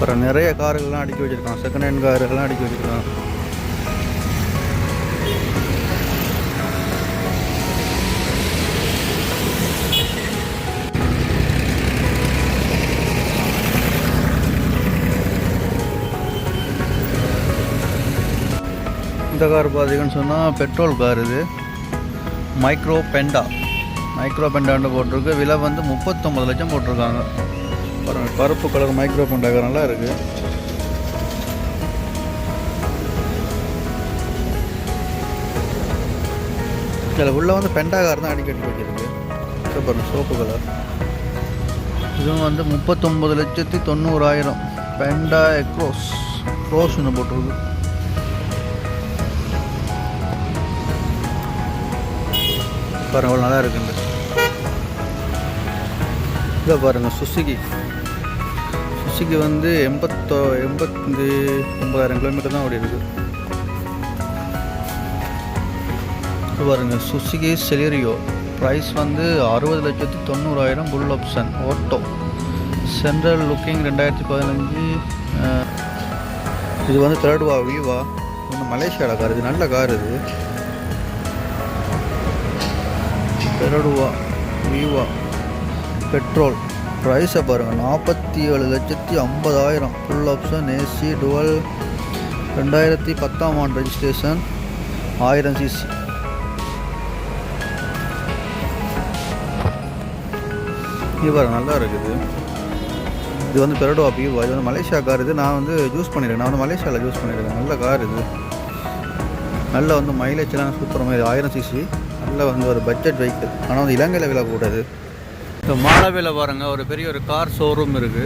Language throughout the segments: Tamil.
அப்புறம் நிறைய கார்கள்லாம் அடுக்கி வச்சுருக்கான். செகண்ட் ஹேண்ட் கார்கள்லாம் அடுக்கி வச்சுருக்கான். இந்த கார் பார்த்தீங்கன்னு சொன்னால் பெட்ரோல் கார் இது. மைக்ரோ பெண்டா மைக்ரோ பெண்டான்னு போட்டிருக்கு. விலை வந்து முப்பத்தொம்பது லட்சம் போட்டிருக்காங்க. பாருங்க கருப்பு கலர் மைக்ரோ பெண்டா நல்லா இருக்குது இதில் உள்ளே வந்து பெண்டாகார் தான் அடிக்கடி வச்சிருக்கு. ஸோ பாருங்க சோப்பு கலர் இதுவும் வந்து முப்பத்தொம்பது லட்சத்தி தொண்ணூறாயிரம் பெண்டா எக்ரோஸ் க்ரோஸ்னு போட்டிருக்கு பாருங்க நல்லா இருக்குங்க. இதை பாருங்கள் சுசுகி சுசுகி வந்து எண்பத்தோ எண்பத்து ஒம்பதாயிரம் கிலோமீட்டர் தான் ஓடி இருக்குது பாருங்க சுசுகி செலிரியோ. ப்ரைஸ் வந்து அறுபது லட்சத்து தொண்ணூறாயிரம் full option auto central locking ரெண்டாயிரத்தி பதினஞ்சு இது வந்து தேர்ட் வா வியூவா வந்து மலேசியாவில் கார் இது நல்ல கார் இது. தேர்ட் வா வியூவா பெட்ரோல் ப்ரைஸை பாருங்கள் நாற்பத்தி ஏழு லட்சத்தி ஐம்பதாயிரம். ஃபுல் ஆப்ஷன் ஏசி டுவல் ரெண்டாயிரத்தி பத்தாம் ஆண்டு ரெஜிஸ்ட்ரேஷன் ஆயிரம் சிசி இது பாருங்க நல்லா இருக்குது. இது வந்து பெரடோ விவா இது வந்து மலேசியா கார் இது. நான் வந்து யூஸ் பண்ணியிருக்கேன் நான் வந்து மலேசியாவில் யூஸ் பண்ணியிருக்கேன் நல்ல கார் இது. நல்ல வந்து மைலேஜ்லாம் சூப்பர் மாதிரி ஆயிரம் சிசி நல்ல வந்து ஒரு பட்ஜெட் வெஹிக்கிள் ஆனால் வந்து இலங்கையில் விலை ஸோ மாலவேல பாருங்க ஒரு பெரிய ஒரு கார் ஷோரூம் இருக்கு.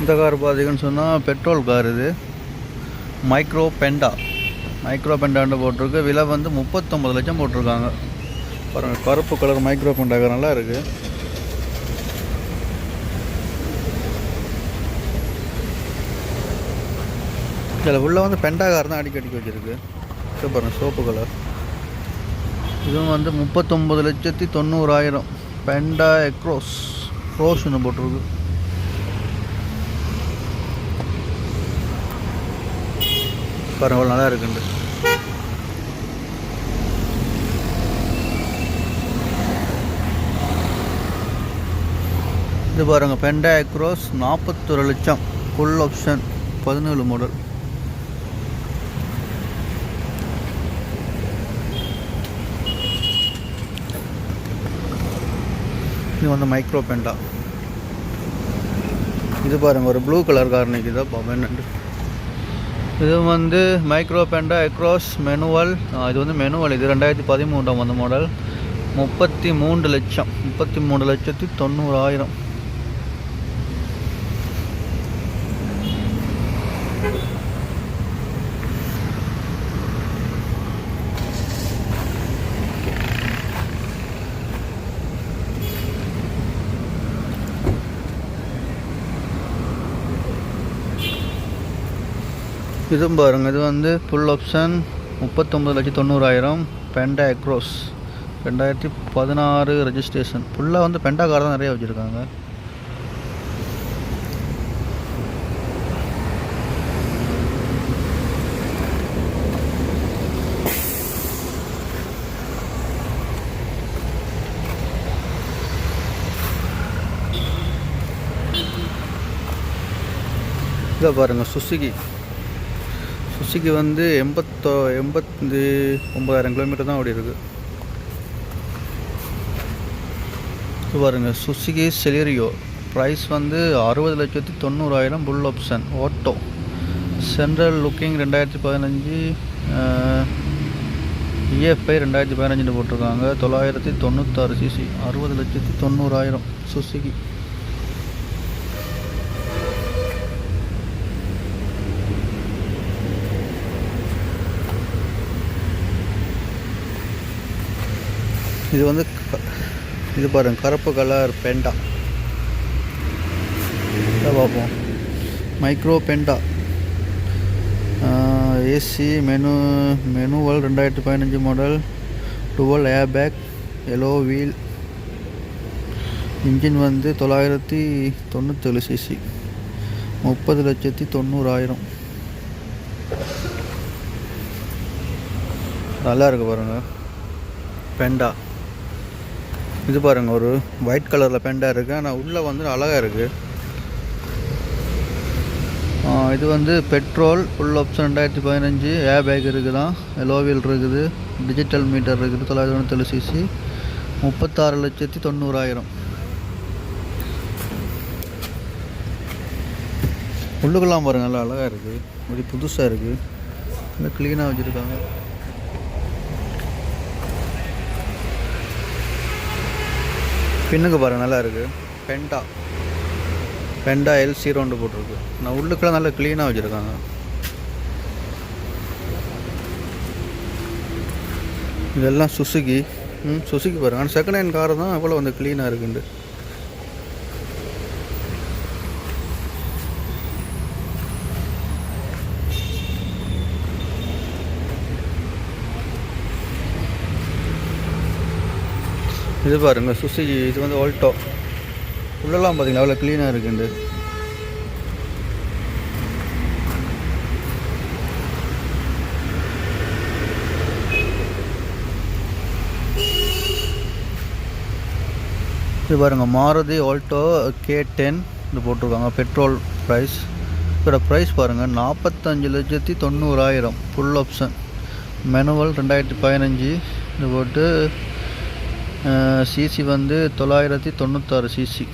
இந்த கார் பார்த்தீங்கன்னு சொன்னால் பெட்ரோல் கார் இது. மைக்ரோ பெண்டா மைக்ரோ பெண்டான்னு போட்டிருக்கு. விலை வந்து முப்பத்தொம்பது லட்சம் போட்டிருக்காங்க. பாருங்கள் கருப்பு கலர் மைக்ரோ பெண்டா நல்லா இருக்குது இதில் உள்ளே வந்து பெண்டாகார் தான் அடிக்க அடிக்க வச்சுருக்கு. இது பாருங்கள் சோப்பு கலர் இதுவும் வந்து முப்பத்தொம்பது லட்சத்தி தொண்ணூறாயிரம் பெண்டா எக்ரோஸ் க்ரோஸ்னு போட்டிருக்கு. பாருங்கள் நல்லா இருக்குண்டு இது பாருங்கள் பெண்டா எக்ரோஸ் நாற்பத்தொரு லட்சம். ஃபுல் ஆப்ஷன் பதினேழு மாடல் இது வந்து மைக்ரோ பெண்டா இது பாருங்கள் ஒரு ப்ளூ கலர் கார் தான் பவனண்டு இது வந்து மைக்ரோ பெண்டா எக்ரோஸ் மெனுவல் இது வந்து மெனுவல் இது ரெண்டாயிரத்தி பதிமூன்றாம் வந்த மாடல் முப்பத்தி மூன்று லட்சம். முப்பத்தி மூணு லட்சத்தி தொண்ணூறாயிரம். இதுவும் பாருங்கள் இது வந்து ஃபுல் ஆப்ஷன் முப்பத்தொம்பது லட்சத்தி தொண்ணூறாயிரம் பெண்டா எக்ரோஸ் ரெண்டாயிரத்தி பதினாறு ரெஜிஸ்ட்ரேஷன் ஃபுல்லாக வந்து பெண்டா கார் தான் நிறைய வச்சுருக்காங்க. இதை பாருங்கள் சுசுகி சுசுகி வந்து எண்பத்தோ எண்பத்தி ஒம்பதாயிரம் கிலோமீட்டர் தான் ஓடி இருக்குது பாருங்க சுசுகி செலிரியோ ப்ரைஸ் வந்து அறுபது லட்சத்தி தொண்ணூறாயிரம் full option auto central locking ரெண்டாயிரத்தி பதினஞ்சு இஎஃப்ஐ ரெண்டாயிரத்தி பதினஞ்சுன்னு போட்டிருக்காங்க. தொள்ளாயிரத்தி தொண்ணூத்தாறு சிசி அறுபது லட்சத்தி தொண்ணூறாயிரம் சுசுகி இது வந்து க- இது பாருங்க கருப்பு கலர் பெண்டா. இதை பார்ப்போம். மைக்ரோ பெண்டா. ஏசி மெனு மெனுவல் ரெண்டாயிரத்தி பதினஞ்சு model dual air bag alloy wheel engine வந்து தொள்ளாயிரத்தி தொண்ணூத்தேழு சிசி முப்பது லட்சத்தி தொண்ணூறாயிரம். நல்லா இருக்கு பாருங்க. பெண்டா. இது பாருங்க ஒரு ஒயிட் கலரில் பெண்டா இருக்குது ஆனால் உள்ளே வந்து அழகாக இருக்குது இது வந்து பெட்ரோல் ஃபுல் ஆப்ஷன் ரெண்டாயிரத்தி பதினஞ்சு ஏர் பேக் இருக்குதான் லோவில் இருக்குது. டிஜிட்டல் மீட்டர் இருக்குது தொள்ளாயிரத்தி தொண்ணூத்தேழு சிசி முப்பத்தாறு லட்சத்தி தொண்ணூறாயிரம். உள்ளுக்கெல்லாம் பாருங்கள் நல்லா அழகாக இருக்குது ஒரு புதுசாக இருக்குது நல்லா க்ளீனாக வச்சுருக்காங்க. பின்னுக்கு பாருங்க நல்லா இருக்குது பென்டா பெண்டா எல் சீரோண்டு போட்டிருக்கு. நான் உள்ளுக்கெல்லாம் நல்லா க்ளீனாக வச்சுருக்காங்க. இதெல்லாம் சுசுகி ம் சுசுகி பாருங்க. ஆனால் செகண்ட் ஹேண்ட் கார் தான் அவ்வளோ வந்து க்ளீனாக இருக்குண்டு இது பாருங்கள் சுசுகி இது வந்து ஆல்டோ உள்ளெல்லாம் பார்த்தீங்களா அவ்வளோ க்ளீனாக இருக்குண்டு இது பாருங்க மாருதி ஆல்டோ கே டென் இது போட்டிருக்காங்க. பெட்ரோல் ப்ரைஸ் இதோட ப்ரைஸ் பாருங்கள் நாற்பத்தஞ்சு லட்சத்தி தொண்ணூறாயிரம். ஃபுல் ஆப்ஷன் மெனுவல் ரெண்டாயிரத்தி பதினஞ்சு. இது போட்டு சிசி வந்து தொள்ளாயிரத்தி தொண்ணூத்தாறு CC.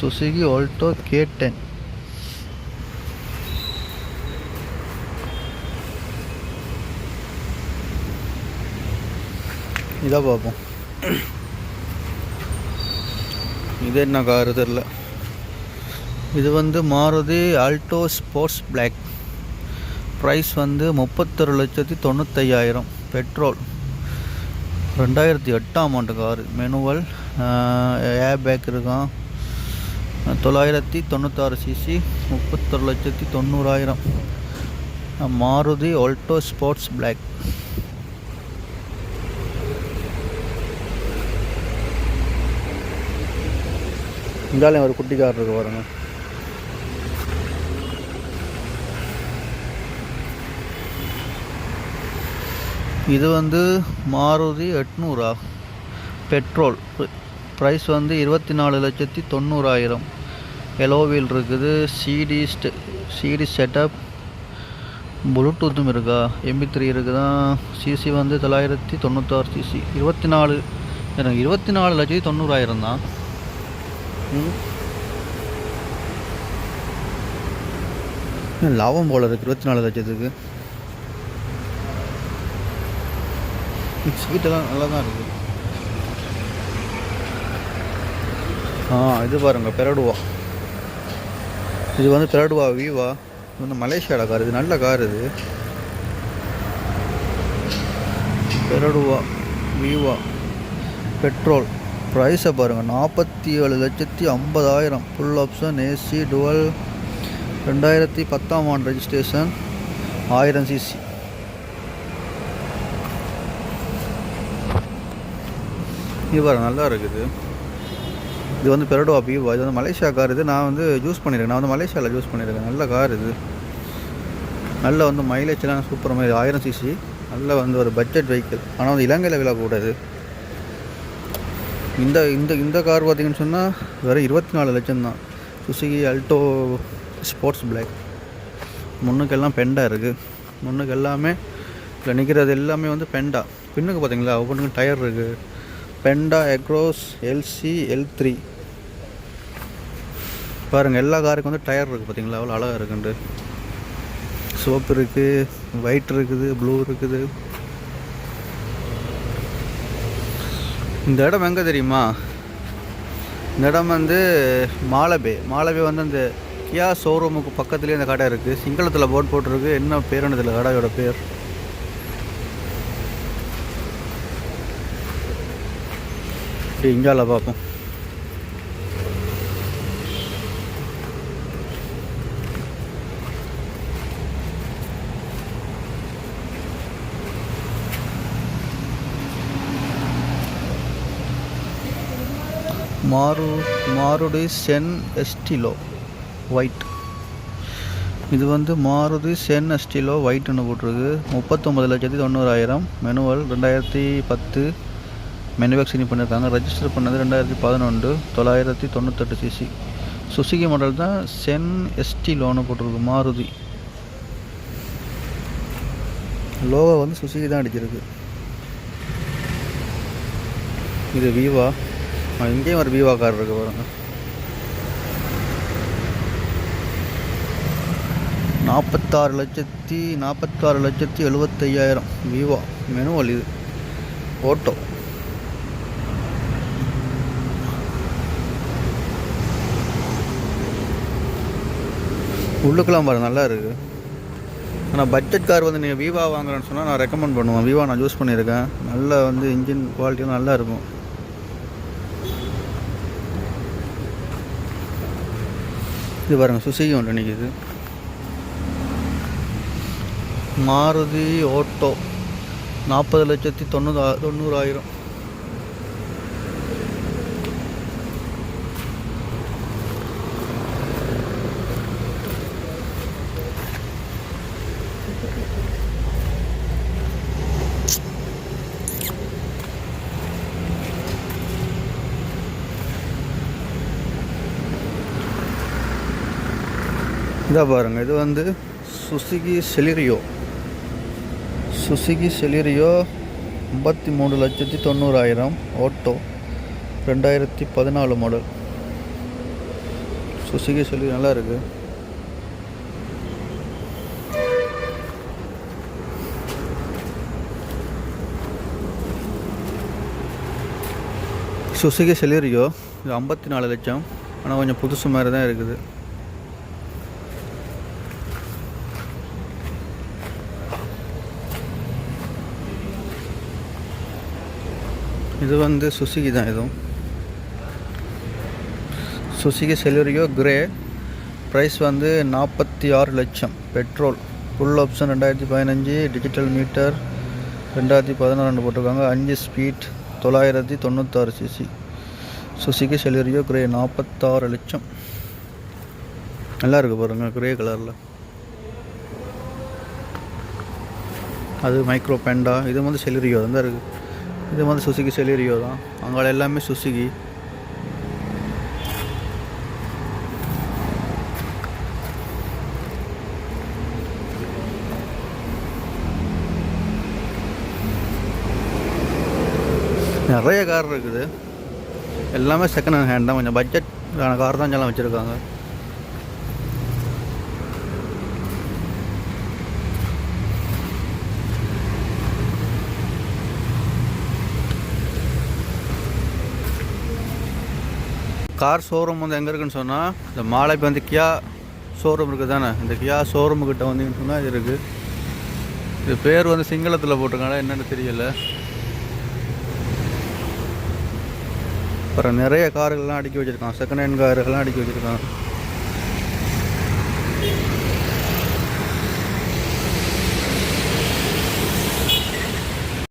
Suzuki Alto K ten இதாக பார்ப்போம் இது என்ன காரு தெரில. இது வந்து Maruti Alto sports black. Price வந்து முப்பத்தொரு லட்சத்தி தொண்ணூத்தையாயிரம். பெட்ரோல். ரெண்டாயிரத்தி எட்டாம் ஆண்டு காரு மெனுவல் ஏர் பேக் இருக்கான். தொள்ளாயிரத்தி தொண்ணூத்தாறு சிசி முப்பத்தொரு லட்சத்தி தொண்ணூறாயிரம். மாருதி ஆல்டோ ஸ்போர்ட்ஸ் பிளாக் இருந்தாலும் ஒரு குட்டி கார் இருக்கு பாருங்கள் இது வந்து மாருதி எட்நூறா. பெட்ரோல். ப்ரைஸ் வந்து இருபத்தி நாலு லட்சத்தி தொண்ணூறாயிரம். எலோவீல் இருக்குது. சிடி ஸ்டெ சிடி செட்டப் ப்ளூடூத்தும் இருக்கா? எம்பி த்ரீ இருக்குதான் சிசி வந்து தொள்ளாயிரத்தி தொண்ணூத்தாறு சிசி இருபத்தி நாலு எனக்கு இருபத்தி நாலு லட்சத்தி தொண்ணூறாயிரம் தான். லாபம் போல இருக்கு. இருபத்தி நாலு லட்சத்துக்கு. சீட்டெல்லாம் நல்லா தான் இருக்குது ஆ இது பாருங்கள் பெரடுவா இது வந்து பெரடுவா வீவா இது வந்து மலேசியாவில் கார் இது நல்ல கார் இது பெரடுவா வீவா பெட்ரோல் ப்ரைஸை பாருங்கள் நாற்பத்தி ஏழு லட்சத்தி ஐம்பதாயிரம் ஃபுல் ஆப்ஷன் ஏசி டுவல் ரெண்டாயிரத்தி பத்தாம் ஆண்டு ரெஜிஸ்ட்ரேஷன் ஆயிரம் சிசி இது நல்லா இருக்குது. இது வந்து பெரடோ பீவா இது வந்து மலேசியா கார் இது நான் வந்து யூஸ் பண்ணியிருக்கேன் நான் வந்து மலேசியாவில் யூஸ் பண்ணியிருக்கேன் நல்ல கார் இது. நல்ல வந்து மைலேஜ்லாம் சூப்பர் மாதிரி ஆயிரம் சிசி நல்ல வந்து ஒரு பட்ஜெட் வெஹிக்கிள் ஆனால் வந்து இலங்கையில் விழக்கூடாது இந்த இந்த இந்த கார் பார்த்தீங்கன்னு சொன்னால் வெறும் இருபத்தி நாலு லட்சம் தான். சுசுகி அல்டோ ஸ்போர்ட்ஸ் பிளாக் முன்னுக்கெல்லாம் பெண்டா இருக்குது முன்னுக்கு எல்லாமே இதில் நிற்கிறது எல்லாமே வந்து பெண்டா பின்னுக்கு பார்த்தீங்களா? ஒவ்வொன்றுக்கும் டயர் இருக்குது பெண்டா எக்ரோஸ் எல்சி எல் த்ரீ பாருங்கள் எல்லா காருக்கும் வந்து டயர் இருக்குது பார்த்தீங்களா அவ்வளோ அழகாக இருக்குண்டு. சோப்பு இருக்குது ஒயிட் இருக்குது ப்ளூ இருக்குது. இந்த இடம் எங்கே தெரியுமா? இந்த இடம் வந்து மாலபே. மாலபே வந்து அந்த கியா ஷோரூமுக்கு பக்கத்துலேயே இந்த கடை இருக்குது சிங்களத்தில் போர்ட் போட்டிருக்கு. என்ன பேருன்னு தெரியல கடையோட பேர். இப்படி இங்கால பார்ப்போம் மாரு மாருடி சென் எஸ்டிலோ ஒயிட் இது வந்து மாருதி சென் எஸ்டிலோ ஒயிட்னு போட்டிருக்கு. முப்பத்தொம்பது லட்சத்தி தொண்ணூறாயிரம். மெனுவல் ரெண்டாயிரத்தி பத்து. மேனுஃபேக்சரிங் பண்ணியிருக்காங்க. ரெஜிஸ்டர் பண்ணது ரெண்டாயிரத்தி பதினொன்று தொள்ளாயிரத்தி தொண்ணூத்தெட்டு சிசி சுசுகி மாடல் தான் சென் லோனு போட்டிருக்கு மாருதி. லோகோ வந்து சுசுகி தான் அடிச்சிருக்கு. இது வீவா இங்கேயும் ஒரு வீவா கார் இருக்கு பாருங்க. நாற்பத்தாறு லட்சத்தி நாற்பத்தாறு லட்சத்தி எழுபத்தையாயிரம் வீவா மெனுவல் இது. ஓட்டோ உள்ளுக்கெல்லாம் பாரு நல்லா இருக்குது ஆனால் பட்ஜெட் கார் வந்து நீங்கள் வீவா வாங்குறேன்னு சொன்னால் நான் ரெக்கமெண்ட் பண்ணுவேன். வீவா நான் யூஸ் பண்ணியிருக்கேன். நல்லா வந்து இன்ஜின் குவாலிட்டியும் நல்லா இருக்கும். இது பாருங்க சுசுகி ஒன்று நிற்கிது மாருதி ஓட்டோ நாற்பது லட்சத்தி தொண்ணூறு தொண்ணூறாயிரம். இதா பாருங்கள் இது வந்து சுசுகி செலிரியோ சுசுகி செலிரியோ ஐம்பத்தி மூணு லட்சத்தி தொண்ணூறாயிரம் ஓட்டோ ரெண்டாயிரத்தி பதினாலு மாடல் சுசுகி செலிரியோ நல்லா இருக்கு. சுசுகி செலிரியோ இது ஐம்பத்தி நாலு லட்சம். ஆனால் கொஞ்சம் புதுசு மாதிரி தான் இருக்குது. இது வந்து சுசுகி தான் இதுவும் சுசுகி செலரியோ கிரே. ப்ரைஸ் வந்து நாற்பத்தி ஆறு லட்சம். பெட்ரோல் ஃபுல் ஆப்ஷன் ரெண்டாயிரத்தி பதினஞ்சு டிஜிட்டல் மீட்டர் ரெண்டாயிரத்தி பதினாறு போட்டிருக்காங்க. அஞ்சு ஸ்பீட் தொள்ளாயிரத்தி தொண்ணூத்தாறு சிசி சுசுகி செலரியோ கிரே நாற்பத்தாறு லட்சம். நல்லா இருக்குது பாருங்கள் கிரே கலரில். அது மைக்ரோ பேண்டா இது வந்து செலரியோ தான் இருக்குது இது வந்து சுசுகி செலிரியோ தான். அங்கே எல்லாமே சுசுகி. நிறைய கார் இருக்குது. எல்லாமே செகண்ட் ஹேண்ட் தான். கொஞ்சம் பட்ஜெட் கார் தான் எல்லாம் வச்சுருக்காங்க. கார் ஷோரூம் வந்து எங்கே இருக்குன்னு சொன்னால் இந்த மாலை இப்போ வந்து கியா ஷோரூம் இருக்குது தானே? இந்த கியா ஷோரூம் கிட்ட வந்தீங்கன்னு சொன்னால் இது இருக்குது இது பேர் வந்து சிங்களத்தில் போட்டிருக்காங்க என்னென்னு தெரியல. அப்புறம் நிறைய கார்கள்லாம் அடுக்கி வச்சுருக்கான். செகண்ட் ஹேண்ட் கார்கள்லாம் அடுக்கி வச்சுருக்கான்.